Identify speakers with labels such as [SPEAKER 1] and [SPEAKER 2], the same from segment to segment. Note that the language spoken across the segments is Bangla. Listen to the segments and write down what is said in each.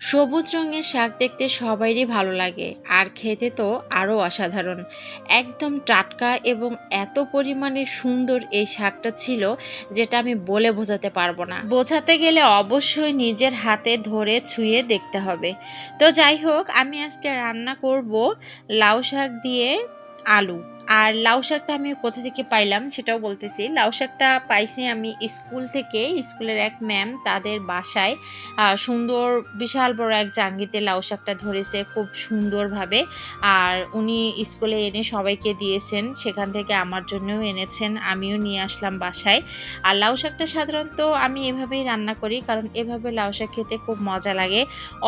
[SPEAKER 1] সবুজ রঙের শাক দেখতে সবারই ভালো লাগে, আর খেতে তো আরও অসাধারণ। একদম টাটকা এবং এত পরিমাণে সুন্দর এই শাকটা ছিল যেটা আমি বলে বোঝাতে পারব না। বোঝাতে গেলে অবশ্যই নিজের হাতে ধরে ছুঁয়ে দেখতে হবে। তো যাই হোক, আমি আজকে রান্না করব লাউ শাক দিয়ে আলু। আর লাউ শাকটা আমি কোথা থেকে পাইলাম সেটাও বলতেছি। লাউ শাকটা পাইছি আমি স্কুল থেকে, স্কুলের এক ম্যাম তাদের বাসায়। সুন্দর, বিশাল বড় এক জাঙ্গিতে লাউ শাকটা ধরেছে খুব সুন্দরভাবে। আর উনি স্কুলে এনে সবাইকে দিয়েছেন, সেখান থেকে আমার জন্যও এনেছেন, আমিও নিয়ে আসলাম বাসায়। আর লাউ শাকটা সাধারণত আমি এভাবেই রান্না করি, কারণ এভাবে লাউ শাক খেতে খুব মজা লাগে।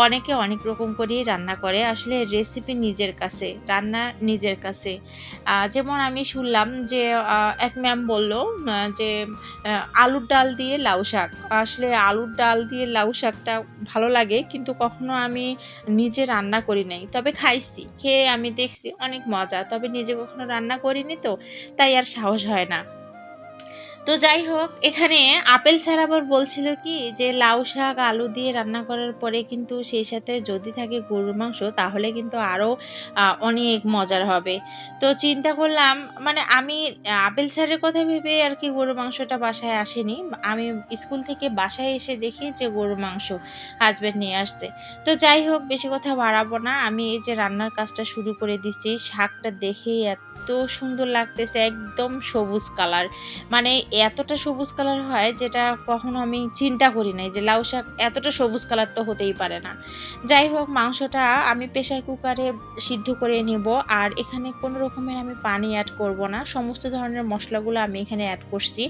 [SPEAKER 1] অনেকে অনেক রকম করেই রান্না করে, আসলে রেসিপি নিজের কাছে, রান্না নিজের কাছে। যেমন আমি শুনলাম যে এক ম্যাম বলল যে আলুর ডাল দিয়ে লাউ শাক। আসলে আলুর ডাল দিয়ে লাউ শাকটা ভালো লাগে, কিন্তু কখনো আমি নিজে রান্না করি নাই। তবে খাইছি, খেয়ে আমি দেখছি অনেক মজা। তবে নিজে কখনো রান্না করিনি তো, তাই আর সাহস হয় না। তো যাই হোক, এখানে আপেল ছাড়া আবার বলছিল কি যে লাউ শাক, আলু দিয়ে রান্না করার পরে কিন্তু সেই সাথে যদি থাকে গরুর মাংস, তাহলে কিন্তু আরও অনেক মজার হবে। তো চিন্তা করলাম মানে আমি, আপেল ছাড়ের কথা ভেবে আর কি গরুর মাংসটা বাসায় আসেনি। আমি স্কুল থেকে বাসায় এসে দেখি যে গরুর মাংস হাজব্যান্ড নিয়ে আসছে। তো যাই হোক, বেশি কথা বাড়াবো না। আমি এই যে রান্নার কাজটা শুরু করে দিছি শাকটা দেখেই এত এত সুন্দর লাগতেছে, একদম সবুজ কালার। মানে এতটা সবুজ কালার হয় যেটা কখনো আমি চিন্তা করি নাই যে লাউ শাক এতটা সবুজ কালার তো হতেই পারে না। যাই হোক, মাংসটা আমি প্রেশার কুকারে সিদ্ধ করে নেব আর এখানে কোনো রকমের আমি পানি অ্যাড করব না। সমস্ত ধরনের মশলাগুলো আমি এখানে অ্যাড করছি।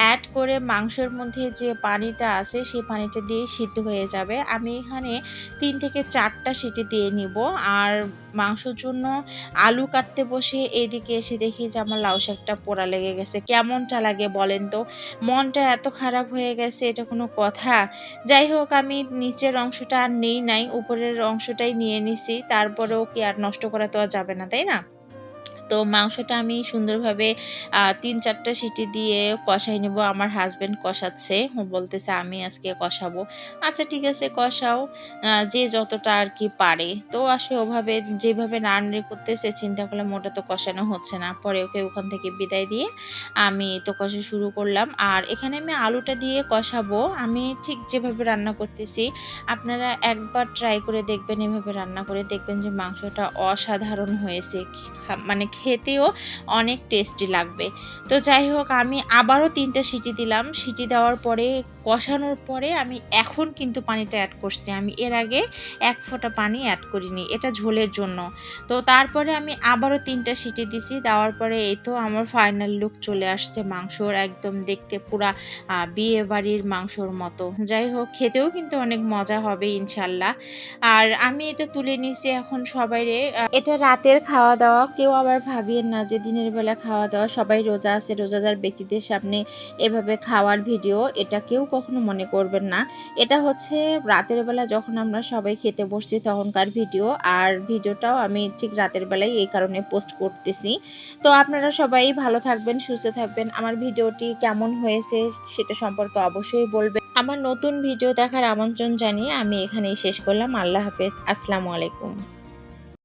[SPEAKER 1] অ্যাড করে মাংসের মধ্যে যে পানিটা আছে সেই পানিটা দিয়ে সিদ্ধ হয়ে যাবে। আমি এখানে তিন থেকে চারটা সিটি দিয়ে নিব। আর মাংসর জন্য আলু কাটতে বসে এইদিকে এসে দেখি যে আমার লাউ শাকটা পোড়া লেগে গেছে। কেমনটা লাগে বলেন তো? মনটা এত খারাপ হয়ে গেছে, এটা কোনো কথা। যাই হোক, আমি নিচের অংশটা আর নেই নাই, উপরের অংশটাই নিয়ে নিছি। তারপরেও কি আর নষ্ট করা তো আর যাবে না, তাই না? তো মাংসটা আমি সুন্দরভাবে তিন চারটা সিটি দিয়ে কষাই নেব। আমার হাজব্যান্ড কষাচ্ছে। বলতেছে, আমি আজকে কষাবো। আচ্ছা ঠিক আছে, কষাও। যে যতটা আর কি পারে। তো আসলে ওভাবে যেভাবে রান্নারি করতেছে, চিন্তা করলে মোটা তো কষানো হচ্ছে না। পরে ওকে ওখান থেকে বিদায় দিয়ে আমি তো কষা শুরু করলাম। আর এখানে আমি আলুটা দিয়ে কষাবো। আমি ঠিক যেভাবে রান্না করতেছি, আপনারা একবার ট্রাই করে দেখবেন, এভাবে রান্না করে দেখবেন যে মাংসটা অসাধারণ হয়েছে। মানে খেতেও অনেক টেস্টি লাগবে। তো যাই হোক, আমি আবারও তিনটে সিটি দিলাম। সিটি দেওয়ার পরে কষানোর পরে আমি এখন কিন্তু পানিটা অ্যাড করছি। আমি এর আগে এক ফোঁটা পানি অ্যাড করিনি, এটা ঝোলের জন্য। তো তারপরে আমি আবারও তিনটা সিটি দিছি, দেওয়ার পরে এই তো আমার ফাইনাল লুক চলে আসছে মাংসর, একদম দেখতে পুরা বিয়ে বাড়ির মাংসর মতো। যাই হোক, খেতেও কিন্তু অনেক মজা হবে ইনশাল্লাহ। আর আমি এটা তুলে নিছি এখন সবাই এটা রাতের খাওয়া দাওয়া কেউ আবার ভাবিয়েন না যে দিনের বেলা খাওয়া দাওয়া সবাই রোজা আছে, রোজাদার ব্যক্তিদের সামনে এভাবে খাওয়ার ভিডিও, এটা কেউ কখনো মনে করবেন না। এটা হচ্ছে রাতের বেলা যখন আমরা সবাই খেতে বসছি তখনকার ভিডিও। আর ভিডিওটাও আমি ঠিক রাতের বেলায় এই কারণে পোস্ট করতেছি। তো আপনারা সবাই ভালো থাকবেন, সুস্থ থাকবেন। আমার ভিডিওটি কেমন হয়েছে সেটা সম্পর্কে অবশ্যই বলবেন। আমার নতুন ভিডিও দেখার আমন্ত্রণ জানিয়ে আমি এখানেই শেষ করলাম। আল্লাহ হাফেজ। আসসালামু আলাইকুম।